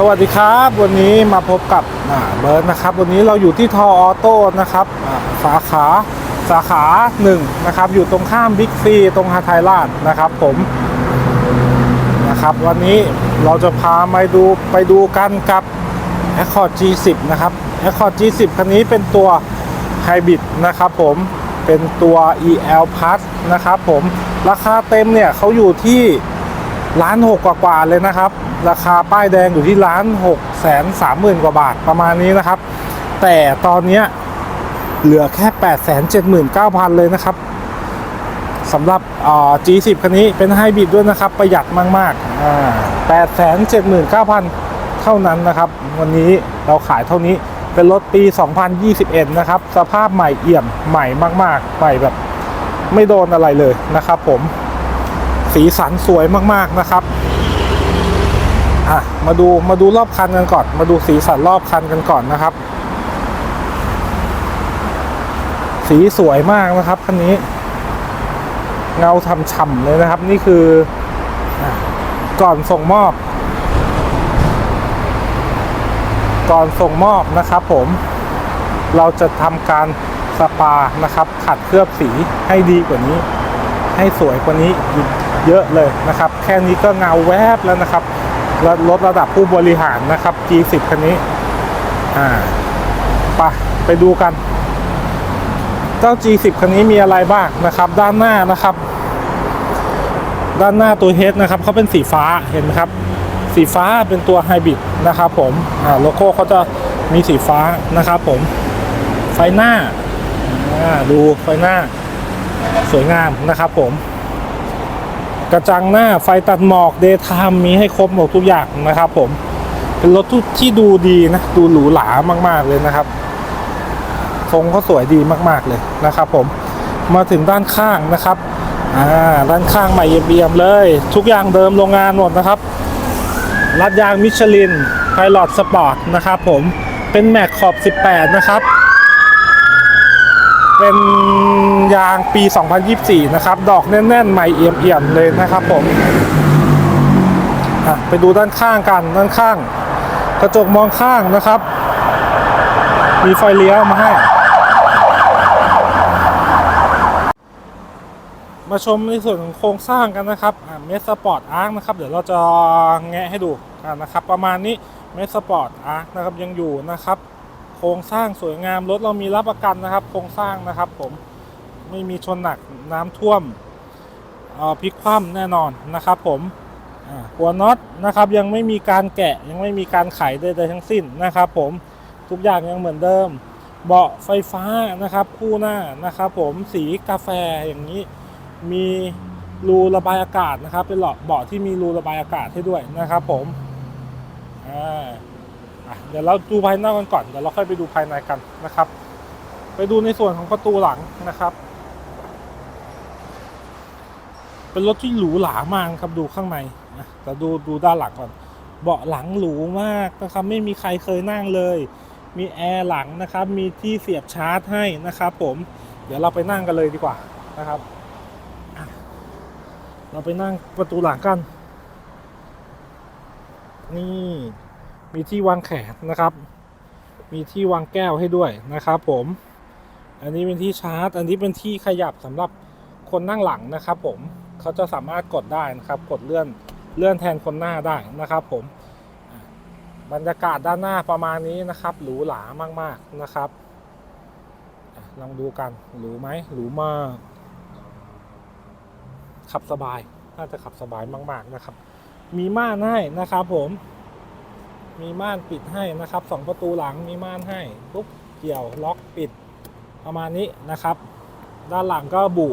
สวัสดีครับ วันนี้มาพบกับเบิร์ดนะครับ วันนี้เราอยู่ที่ทอออโต้นะครับสาขาสาขาหนึ่งนะครับ อยู่ตรงข้ามบิ๊กซีตรงฮาไทยราชนะครับ ผมนะครับ วันนี้เราจะพาไปดูไปดูกันกับ Accord G10 นะครับ Accord G10 คันนี้เป็นตัวไฮบริดนะครับ ผมเป็นตัว EL Plus นะครับ ผมราคาเต็มเนี่ยเขาอยู่ที่ล้านหกกว่าๆเลยนะครับ ราคาป้ายแดงอยู่ที่ล้านหกแสนสามหมื่นกว่าบาทประมาณนี้นะครับ แต่ตอนนี้เหลือแค่แปดแสนเจ็ดหมื่นเก้าพันเลยนะครับสำหรับ G10 คันนี้เป็นไฮบริดด้วยนะครับ ประหยัดมากๆอ่าแปดแสนเจ็ดหมื่นเก้าพันเท่านั้นนะครับ วันนี้เราขายเท่านี้เป็นรถปี 2021 นะครับ สภาพใหม่เอี่ยมใหม่มาก ๆ ใหม่แบบไม่โดนอะไรเลยนะครับผม สีสันสวยมาก ๆ นะครับ อะมาดูมาดูรอบคันกันก่อน มาดูสีสันรอบคันกันก่อนนะครับ สีสวยมากนะครับคันนี้ เงาทำๆเลยนะครับ นี่คือก่อนส่งมอบ ก่อนส่งมอบนะครับ ผม เราจะทำการสปานะครับ ขัดเคลือบสีให้ดีกว่านี้ ให้สวยกว่านี้อีกเยอะเลยนะครับ แค่นี้ก็เงาแวบแล้วนะครับ รถรถระดับผู้บริหารนะครับ G10 คันนี้ อ่าไปไปดูกัน เจ้า G10 คันนี้มีอะไรบ้างนะครับ ด้านหน้านะครับ ด้านหน้าตัวเฮดนะครับเขาเป็นสีฟ้าเห็นไหมครับ สีฟ้าเป็นตัวไฮบริดนะครับผม อ่าโลโก้เขาจะมีสีฟ้านะครับผม ไฟหน้า อ่าดูไฟหน้า สวยงามนะครับผม กระจังหน้าไฟตัดหมอกเดย์ไทม์มีให้ครบหมดทุกอย่างนะครับ ผม เป็นรถท,ที่ดูดีนะ ดูหรูหรามาก ๆ เลยนะครับทรงเขาสวยดีมาก ๆ เลยนะครับ ผม มาถึงด้านข้างนะครับอ่าด้านข้างใหม่เอี่ยมเลย ทุกอย่างเดิมโรงงานหมดนะครับรัดยางมิชลินไพลอตสปอร์ตนะครับ ผมเป็นแม็กขอบ 18 นะครับ เป็นยางปี 2024 นะครับ ดอกแน่นๆ ใหม่เอี่ยมๆ เลยนะครับผมไปดูด้านข้างกันด้านข้าง กระจกมองข้างนะครับ มีไฟเลี้ยวมาให้ มาชมในส่วนของโครงสร้างกันนะครับเมสสปอร์ตอาร์คนะครับ เดี๋ยวเราจะแงะให้ดูกันนะครับ ประมาณนี้เมสสปอร์ตอาร์คนะครับยังอยู่นะครับ โครงสร้างสวยงามรถเรามีรับประกันนะครับ โครงสร้างนะครับ ผมไม่มีชนหนักน้ำท่วมพลิกคว่ำแน่นอนนะครับ ผมหัวน็อตนะครับยังไม่มีการแกะยังไม่มีการไขใดๆทั้งสิ้นนะครับ ผมทุกอย่างยังเหมือนเดิม เบาะไฟฟ้านะครับคู่หน้านะครับ ผมสีกาแฟอย่างนี้มีรูระบายอากาศนะครับ เป็นเบาะที่มีรูระบายอากาศให้ด้วยนะครับ ผมอ่า เดี๋ยวเราดูภายนอกกันก่อนเดี๋ยวเราค่อยไปดูภายในกันนะครับ ไปดูในส่วนของประตูหลังนะครับ เป็นรถที่หรูหรามากครับดูข้างในนะแต่ดูดูด้านหลังก่อน เบาะหลังหรูมากนะครับ ไม่มีใครเคยนั่งเลย มีแอร์หลังนะครับ มีที่เสียบชาร์จให้นะครับ ผมเดี๋ยวเราไปนั่งกันเลยดีกว่านะครับ เราไปนั่งประตูหลังกัน นี่ มีที่วางแขนนะครับ มีที่วางแก้วให้ด้วยนะครับผม อันนี้เป็นที่ชาร์จ อันนี้เป็นที่ขยับสำหรับคนนั่งหลังนะครับผมเขาจะสามารถกดได้นะครับ กดเลื่อนเลื่อนแทนคนหน้าได้นะครับผม บรรยากาศด้านหน้าประมาณนี้นะครับ หรูหรามาก ๆนะครับ ลองดูกัน หรูไหมหรูมาก ขับสบาย น่าจะขับสบายมาก ๆนะครับ มีม่านให้นะครับผม มีม่านปิดให้นะครับสองประตูหลังมีม่านให้ปุ๊บเกี่ยวล็อกปิดประมาณนี้นะครับ ด้านหลังก็บุ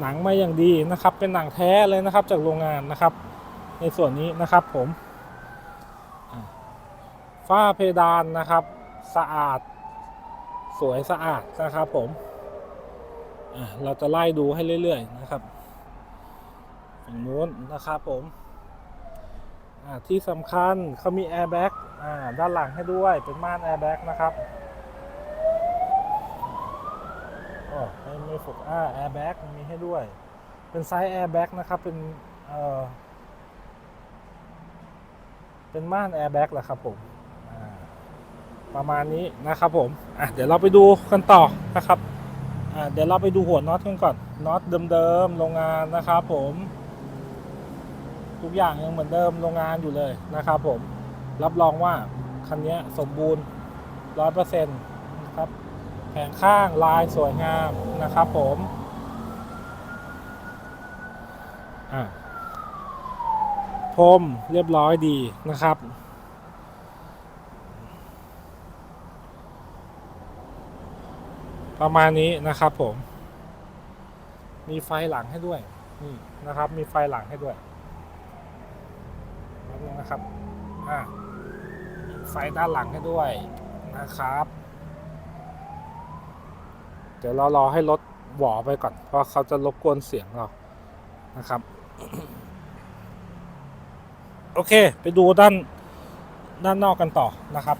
หนังมาอย่างดีนะครับ เป็นหนังแท้เลยนะครับจากโรงงานนะครับ ในส่วนนี้นะครับผมฝ้าเพดานนะครับ สะอาด สวยสะอาดนะครับผมเราจะไล่ดูให้เรื่อย ๆ นะครับฝั่งนู้นนะครับผม ที่สำคัญเขามีแอร์แบ็กด้านหลังให้ด้วยเป็นม่านแอร์แบ็กนะครับโอ้ไม่ไม่ฝกอ่าแอร์แบ็กมีให้ด้วย เป็นไซส์แอร์แบ็กนะครับ เป็นเอ่อเป็นม่านแอร์แบ็กแหละครับผมประมาณนี้นะครับผมอะเดี๋ยวเราไปดูกันต่อนะครับอ่าเดี๋ยวเราไปดูหัวน็อตกันก่อนน็อตเดิมๆโรงงานนะครับผม ทุกอย่างยังเหมือนเดิมโรงงานอยู่เลยนะครับผมรับรองว่าคันนี้สมบูรณ์ร้อยเปอร์เซ็นต์นะครับแผงข้างลายสวยงามนะครับผมอะพรมเรียบร้อยดีนะครับ ประมาณนี้นะครับผม มีไฟหลังให้ด้วยนี่นะครับ มีไฟหลังให้ด้วย นึงนะครับอ่าไฟด้านหลังให้ด้วยนะครับ เดี๋ยวเรารอให้รถหวอไปก่อน เพราะเขาจะรบกวนเสียงเรานะครับ โอเค ไปดูด้านด้านนอกกันต่อนะครับ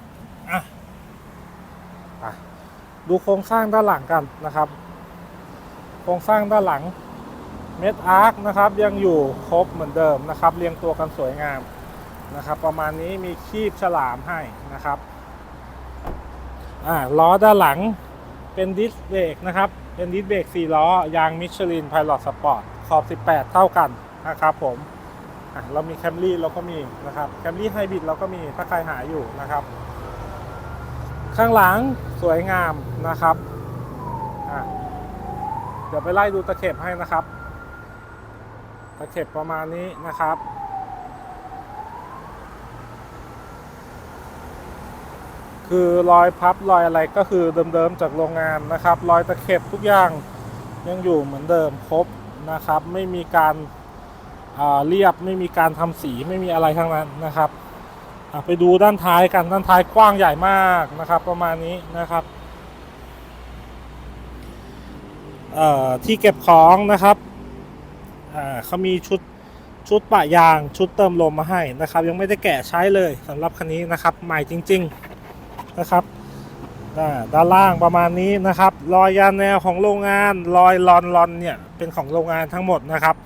อะดูโครงสร้างด้านหลังกันนะครับ โครงสร้างด้านหลังเม็ดอาร์คนะครับ ยังอยู่ครบเหมือนเดิมนะครับ เรียงตัวกันสวยงาม นะครับ ประมาณนี้มีคีบฉลามให้นะครับอ่าล้อด้านหลังเป็นดิสเบรกนะครับ เป็นดิสเบรก4ล้อยางมิชลินไพลอตสปอร์ตขอบ 18 เท่ากันนะครับผมอะเรามีแคมรี่เราก็มีนะครับแคมรี่ไฮบริดเราก็มีถ้าใครหาอยู่นะครับ ข้างหลังสวยงามนะครับอะเดี๋ยวไปไล่ดูตะเข็บให้นะครับ ตะเข็บประมาณนี้นะครับ คือรอยพับรอยอะไรก็คือเดิมๆจากโรงงานนะครับ รอยตะเข็บทุกอย่างยังอยู่เหมือนเดิมครบนะครับ ไม่มีการเรียบไม่มีการทำสีไม่มีอะไรทั้งนั้นนะครับไปดูด้านท้ายกันด้านท้ายกว้างใหญ่มากนะครับ ประมาณนี้นะครับที่เก็บของนะครับเขามีชุดชุดปะยางชุดเติมลมมาให้นะครับ ยังไม่ได้แกะใช้เลยสำหรับคันนี้นะครับใหม่จริง ๆ นะครับด้านล่างประมาณนี้นะครับ รอยยานแนวของโรงงานรอยลอนลอนเนี่ยเป็นของโรงงานทั้งหมดนะครับ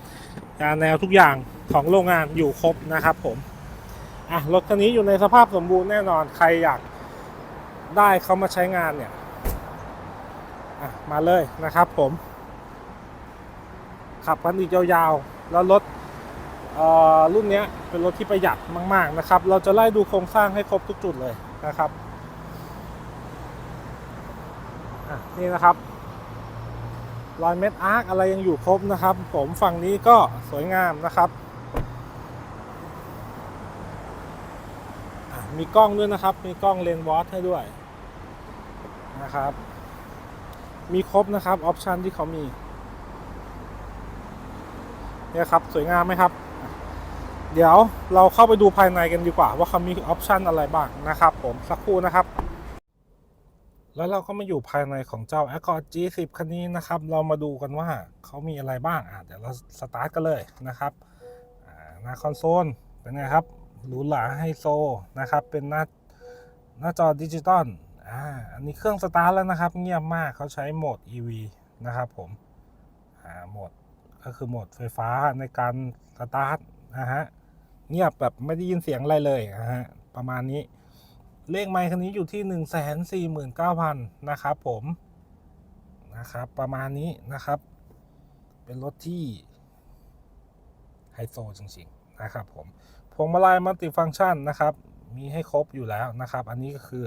ยานแนวทุกอย่างของโรงงานอยู่ครบนะครับผมอะรถคันนี้อยู่ในสภาพสมบูรณ์แน่นอนใครอยากได้เขามาใช้งานเนี่ยมาเลยนะครับผม ขับกันอีกยาวๆ แล้วรถรุ่นนี้เป็นรถที่ประหยัดมาก ๆนะครับ เราจะไล่ดูโครงสร้างให้ครบทุกจุดเลยนะครับอะ นี่นะครับรอยเม็ดอาร์คอะไรยังอยู่ครบนะครับ ผมฝั่งนี้ก็สวยงามนะครับ มีกล้องด้วยนะครับ มีกล้องเลนส์วอตให้ด้วยนะครับ มีครบนะครับออปชันที่เขามีเนี่ยครับสวยงามไหมครับ เดี๋ยวเราเข้าไปดูภายในกันดีกว่า ว่าเขามีออปชันอะไรบ้างนะครับ ผมสักครู่นะครับ แล้วเราก็มาอยู่ภายในของเจ้า Accord G10 คันนี้นะครับ เรามาดูกันว่าเขามีอะไรบ้างอะเดี๋ยวเราสตาร์ทกันเลยนะครับหน้าคอนโซลเป็นไงครับหรูหราไฮโซนะครับ เป็นหน้าหน้าจอดิจิตอลอ่าอันนี้เครื่องสตาร์ทแล้วนะครับ เงียบมากเขาใช้โหมด EV นะครับผมอ่าโหมดก็คือโหมดไฟฟ้าในการสตาร์ทนะฮะเงียบแบบไม่ได้ยินเสียงอะไรเลยนะฮะประมาณนี้ เลขไมค์คันนี้อยู่ที่ 1 4 9 0 0 0 นะครับผมนะครับ ประมาณนี้นะครับ เป็นรถที่ไฮโซจริงๆนะครับผมพวงมาลัยมัลติฟังก์ชันนะครับ มีให้ครบอยู่แล้วนะครับ อันนี้ก็คือ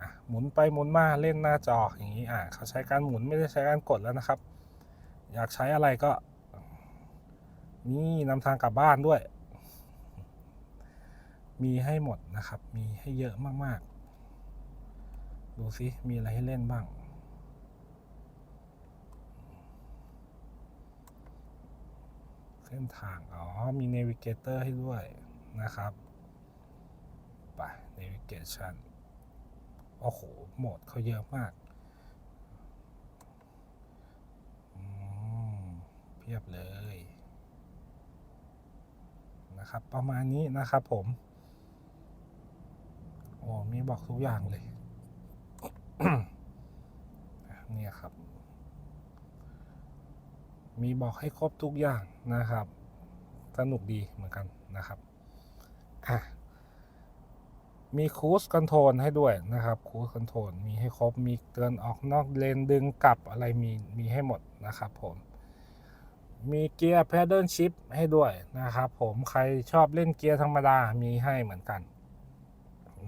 อหมุนไปหมุนมาเล่นหน้าจออย่างนี้อะเขาใช้การหมุนไม่ได้ใช้การกดแล้วนะครับ อยากใช้อะไรก็ นี่นำทางกลับบ้านด้วย มีให้หมดนะครับ มีให้เยอะมากๆ ดูสิมีอะไรให้เล่นบ้าง เส้นทาง อ๋อ มีเนวิเกเตอร์ให้ด้วยนะครับไปเนวิเกชันโอ้โห โหมดเขาเยอะมากอืมเพียบเลยนะครับ ประมาณนี้นะครับผม โอ้มีบอกทุกอย่างเลยเนี่ยครับ มีบอกให้ครบทุกอย่างนะครับ สนุกดีเหมือนกันนะครับอะมีคูสคอนโทรลให้ด้วยนะครับคูสคอนโทรลมีให้ครบมีเตือนออกนอกเลนดึงกลับอะไรมีมีให้หมดนะครับผมมีเกียร์ Paddle Shift ให้ด้วยนะครับผมใครชอบเล่นเกียร์ธรรมดามีให้เหมือนกัน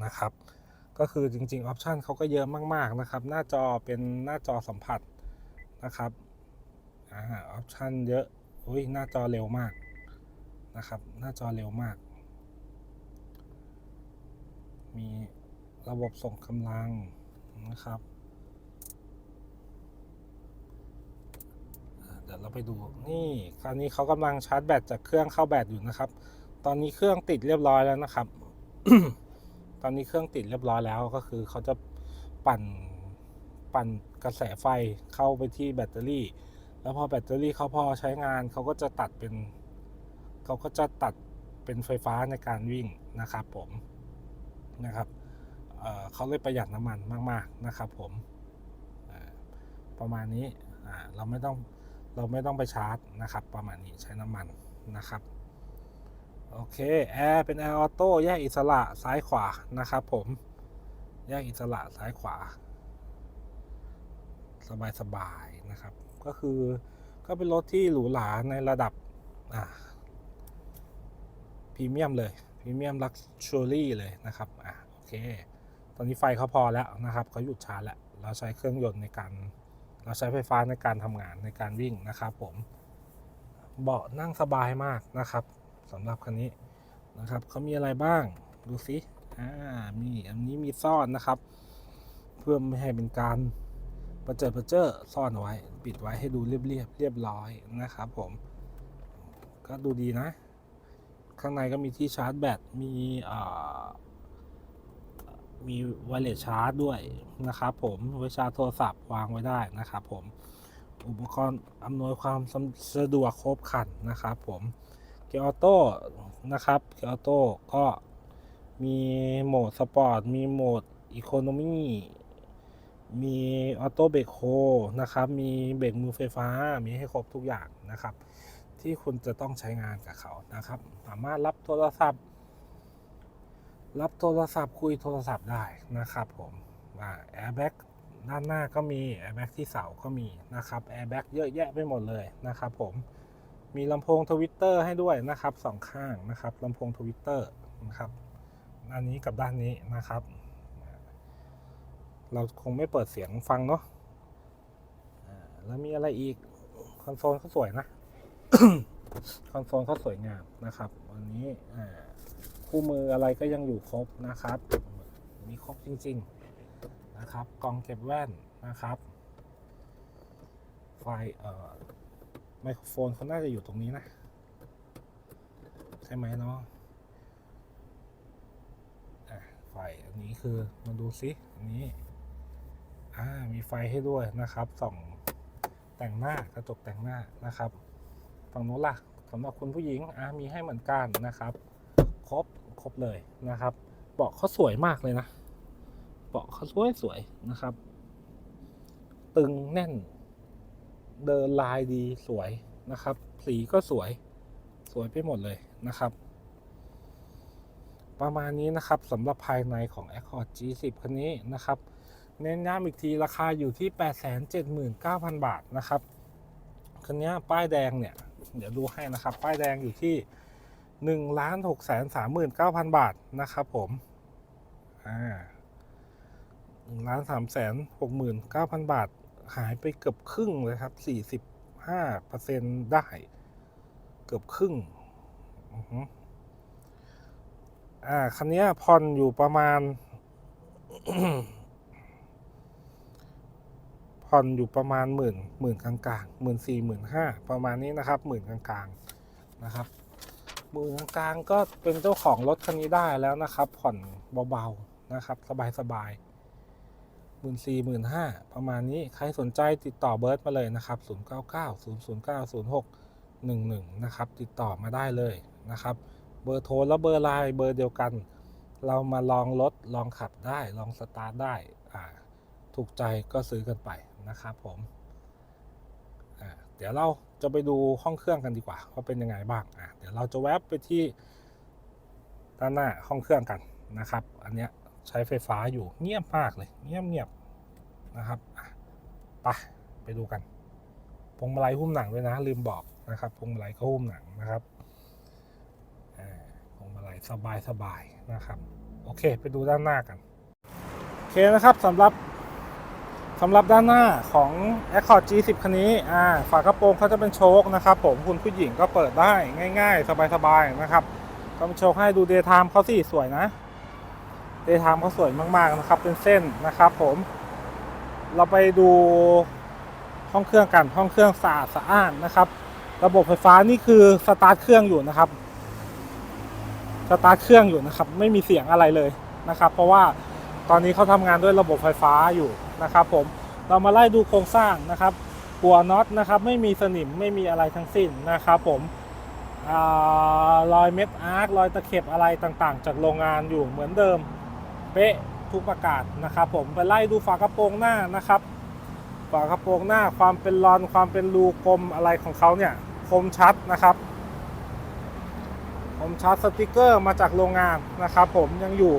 นะครับ ก็คือจริงๆออปชันเขาก็เยอะมากๆนะครับ หน้าจอเป็นหน้าจอสัมผัสนะครับออปชันเยอะอุ้ยหน้าจอเร็วมากนะครับ หน้าจอเร็วมาก มีระบบส่งกำลังนะครับเดี๋ยวเราไปดูนี่คราวนี้เขากำลังชาร์จแบตจากเครื่องเข้าแบตอยู่นะครับ ตอนนี้เครื่องติดเรียบร้อยแล้วนะครับ ตอนนี้เครื่องติดเรียบร้อยแล้วก็คือเขาจะปั่นปั่นกระแสไฟเข้าไปที่แบตเตอรี่ แล้วพอแบตเตอรี่เขาพอใช้งานเขาก็จะตัดเป็นเขาก็จะตัดเป็นไฟฟ้าในการวิ่งนะครับผมนะครับเเขาเลยประหยัดน้ำมันมาก ๆนะครับผมประมาณนี้เราไม่ต้องเราไม่ต้องไปชาร์จนะครับ ประมาณนี้ใช้น้ำมันนะครับ โอเคแอร์เป็นแอร์ออโต้แยกอิสระซ้ายขวานะครับผมแยกอิสระซ้ายขวา สบายสบายๆนะครับ ก็คือก็เป็นรถที่หรูหราในระดับอ่าพรีเมียมเลยพรีเมียมลักชัวรี่เลยนะครับอ่าโอเค ตอนนี้ไฟเขาพอแล้วนะครับเขาหยุดชาร์จแล้ว เราใช้เครื่องยนต์ในการ เราใช้ไฟฟ้าในการทำงานในการวิ่งนะครับผมเบาะนั่งสบายมากนะครับ สำหรับคันนี้นะครับเขามีอะไรบ้างดูสิอ่ามีอันนี้มีซ่อนนะครับ เพื่อไม่ให้เป็นการประเจิดประเจ้อซ่อนไว้ ปิดไว้ให้ดูเรียบเรียบเรียบร้อยนะครับผม ก็ดูดีนะ ข้างในก็มีที่ชาร์จแบตมีอ่ามีไวเลสชาร์จด้วยนะครับผมไว้ชาร์จโทรศัพท์วางไว้ได้นะครับผม อุปกรณ์อำนวยความสะดวกครบครันนะครับผม กียร์ออโต้นะครับเกียร์ออโต้ก็มีโหมดสปอร์ตมีโหมดอีโคโนมีมีออโต้เบรกโฮนะครับ มีเบรกมือไฟฟ้า มีให้ครบทุกอย่างนะครับ ที่คุณจะต้องใช้งานกับเขานะครับ สามารถรับโทรศัพท์ รับโทรศัพท์คุยโทรศัพท์ได้นะครับผมแอร์แบ็กด้านหน้าก็มีแอร์แบ็กที่เสาก็มีนะครับแอร์แบ็กเยอะแยะไปหมดเลยนะครับผม มีลำโพงทวิตเตอร์ให้ด้วยนะครับสองข้างนะครับลำโพงทวิตเตอร์นะครับอันนี้กับด้านนี้นะครับ เราคงไม่เปิดเสียงฟังเนาะแล้วมีอะไรอีก คอนโซลเขาสวยนะ คอนโซลเขาสวยงามนะครับ วันนี้คู่มืออะไรก็ยังอยู่ครบนะครับ มีครบจริง ๆนะครับ กล่องเก็บแว่นนะครับ ไฟเอ่อ ไมโครโฟนเขาน่าจะอยู่ตรงนี้นะ ใช่ไหมเนาะอะไฟอันนี้คือมาดูซิอันนี้อ่ามีไฟให้ด้วยนะครับส่องแต่งหน้ากระจกแต่งหน้านะครับ ฝั่งโน้นล่ะสำหรับคุณผู้หญิงอ่ามีให้เหมือนกันนะครับ ครบครบเลยนะครับเบาะเขาสวยมากเลยนะเบาะเขาสวยสวยนะครับ ตึงแน่น เดินลายดีสวยนะครับ สีก็สวยสวยไปหมดเลยนะครับ ประมาณนี้นะครับสำหรับภายในของ Accord G10 คันนี้นะครับ เน้นย้ำอีกทีราคาอยู่ที่ 879,000 บาทนะครับคันนี้ป้ายแดงเนี่ย เดี๋ยวดูให้นะครับ ป้ายแดงอยู่ที่1 6 3 9 0 0 0บาทนะครับผมอ่าหนึ่งล้านสามแสนหกหมื่นเก้าพันบาท หายไปเกือบครึ่งเลยครับสี่สิบห้าเปอร์เซ็นได้ เกือบครึ่งอ่า คันนี้ผ่อนอยู่ประมาณ ผ่อนอยู่ประมาณหมื่นหมื่นกลางๆหมื่นสี่หมื่นห้าประมาณนี้นะครับหมื่นกลางๆนะครับหมื่นกลางๆก็เป็นเจ้าของรถคันนี้ได้แล้วนะครับ ผ่อนเบาๆนะครับ สบายๆ หมื่นสี่หมื่นห้าประมาณนี้ใครสนใจติดต่อเบิร์ดมาเลยนะครับ0 9 9 0 0 9 0 6 1 1นะครับติดต่อมาได้เลยนะครับเบอร์โทรและเบอร์ไลน์เบอร์เดียวกัน เรามาลองรถลองขับได้ลองสตาร์ทได้อ่าถูกใจก็ซื้อกันไปนะครับผมอ่าเดี๋ยวเราจะไปดูห้องเครื่องกันดีกว่าว่าเป็นยังไงบ้างอะเดี๋ยวเราจะแวบไปที่ด้านหน้าห้องเครื่องกันนะครับ อันเนี้ย ใช้ไฟฟ้าอยู่เงียบมากเลย เงียบเงียบนะครับอะไปไปดูกันพวงมาลัยหุ้มหนังด้วยนะ ลืมบอกนะครับพวงมาลัยก็หุ้มหนังนะครับพวงมาลัยสบายสบายนะครับ โอเค ไปดูด้านหน้ากันโอเคนะครับสำหรับสำหรับด้านหน้าของ Accord G10 คันนี้อ่าฝากระโปรงเขาจะเป็นโชคนะครับผมคุณผู้หญิงก็เปิดได้ง่าย ๆ สบายๆนะครับก็เป็นโชคให้ดูเดย์ไทม์เขาสิสวยนะ เดย์ไทม์เขาสวยมากๆนะครับ เป็นเส้นนะครับ ผม เราไปดูห้องเครื่องกันห้องเครื่องสะอาดสะอ้านนะครับ ระบบไฟฟ้านี่คือสตาร์ทเครื่องอยู่นะครับสตาร์ทเครื่องอยู่นะครับ ไม่มีเสียงอะไรเลยนะครับ เพราะว่าตอนนี้เขาทำงานด้วยระบบไฟฟ้าอยู่นะครับ ผมเรามาไล่ดูโครงสร้างนะครับหัวน็อตนะครับ ไม่มีสนิมไม่มีอะไรทั้งสิ้นนะครับ ผมอรอยเม็ดอาร์ครอยตะเข็บอะไรต่างๆ จากโรงงานอยู่เหมือนเดิม เป๊ะทุกประกาศนะครับผมไปไล่ดูฝากระโปรงหน้านะครับ ฝากระโปรงหน้าความเป็นรอนความเป็นรูกลมอะไรของเขาเนี่ยคมชัดนะครับผมชาร์จสติกเกอร์มาจากโรงงานนะครับ ผมยังอยู่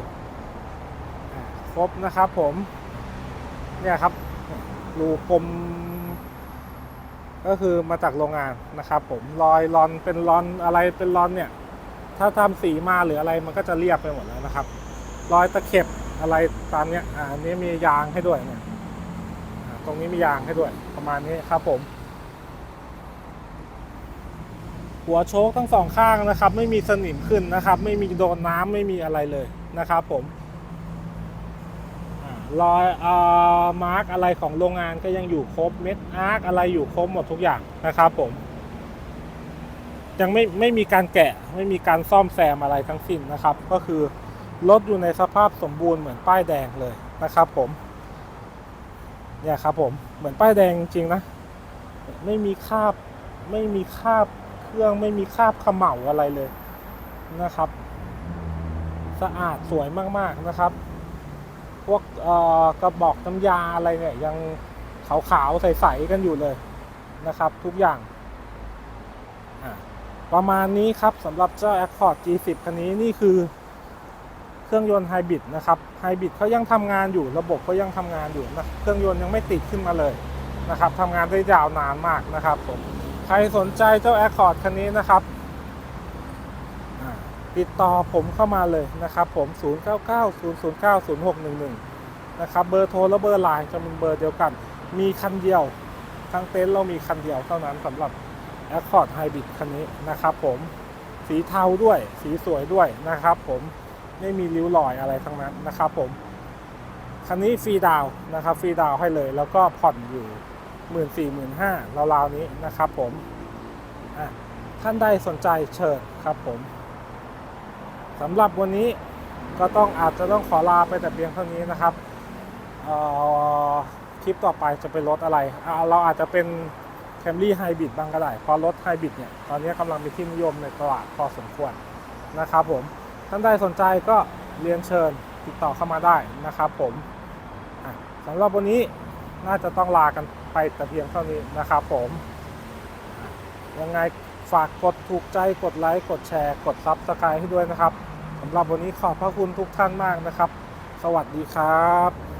ครบนะครับผมเนี่ยครับรูกลมก็คือมาจากโรงงานนะครับ ผมรอยรอนเป็นรอนอะไรเป็นรอนเนี่ย ถ้าทำสีมาหรืออะไรมันก็จะเรียบไปหมดแล้วนะครับ รอยตะเข็บอะไรตามเนี้ยอ่าอันนี้มียางให้ด้วยเนี่ยตรงนี้มียางให้ด้วย ประมาณนี้ครับผม หัวโชคทั้งสองข้างนะครับ ไม่มีสนิมขึ้นนะครับ ไม่มีโดนน้ำไม่มีอะไรเลยนะครับ ผมรอยอามาร์กอะไรของโรงงานก็ยังอยู่ครบเม็ดอาร์กอะไรอยู่ครบหมดทุกอย่างนะครับ ผม ยังไม่ไม่มีการแกะ ไม่มีการซ่อมแซมอะไรทั้งสิ้นนะครับ ก็คือ รถอยู่ในสภาพสมบูรณ์เหมือนป้ายแดงเลยนะครับผม เนี่ยครับผมเหมือนป้ายแดงจริงนะ ไม่มีคราบไม่มีคราบเครื่องไม่มีคราบเขม่าอะไรเลยนะครับ สะอาดสวยมากๆนะครับ พวกกระบอกน้ำยาอะไรเนี่ยยังขาวๆใสๆกันอยู่เลยนะครับ ทุกอย่างประมาณนี้ครับสำหรับเจ้า Accord G10 คันนี้นี่คือ เครื่องยนต์ไฮบริดนะครับไฮบริดเขายังทำงานอยู่ระบบเขายังทำงานอยู่นะเครื่องยนต์ยังไม่ติดขึ้นมาเลยนะครับทำงานได้ยาวนานมากนะครับผมใครสนใจเจ้า Accord คันนี้นะครับติดต่อผมเข้ามาเลยนะครับผม 0990090611 นะครับเบอร์โทรและเบอร์ไลน์จะเป็นเบอร์เดียวกัน มีคันเดียวทั้งเต็นท์เรามีคันเดียวเท่านั้นสำหรับ Accord Hybrid คันนี้นะครับผมสีเทาด้วยสีสวยด้วยนะครับผม ไม่มีริ้วรอยอะไรทั้งนั้นนะครับผมคันนี้ฟรีดาวนะครับฟรีดาวให้เลย แล้วก็ผ่อนอยู่หมื่นสี่หมื่นห้าราวๆนี้นะครับผมท่านใดสนใจเชิญครับผมสำหรับวันนี้ก็ต้องอาจจะต้องขอลาไปแต่เพียงเท่านี้นะครับคลิปต่อไปจะเป็นรถอะไร เราอาจจะเป็นแคมรี่ไฮบริดบ้างก็ได้เพราะรถไฮบริดเนี่ย ตอนนี้กำลังเป็นที่นิยมในตลาดพอสมควรนะครับผม ท่านใดสนใจก็เรียนเชิญติดต่อเข้ามาได้นะครับผมสำหรับวันนี้น่าจะต้องลากันไปแต่เพียงเท่านี้นะครับผมยังไงฝากกดถูกใจกดไลค์กดแชร์กดซับสไครต์ให้ด้วยนะครับสำหรับวันนี้ขอบพระคุณทุกท่านมากนะครับ สวัสดีครับ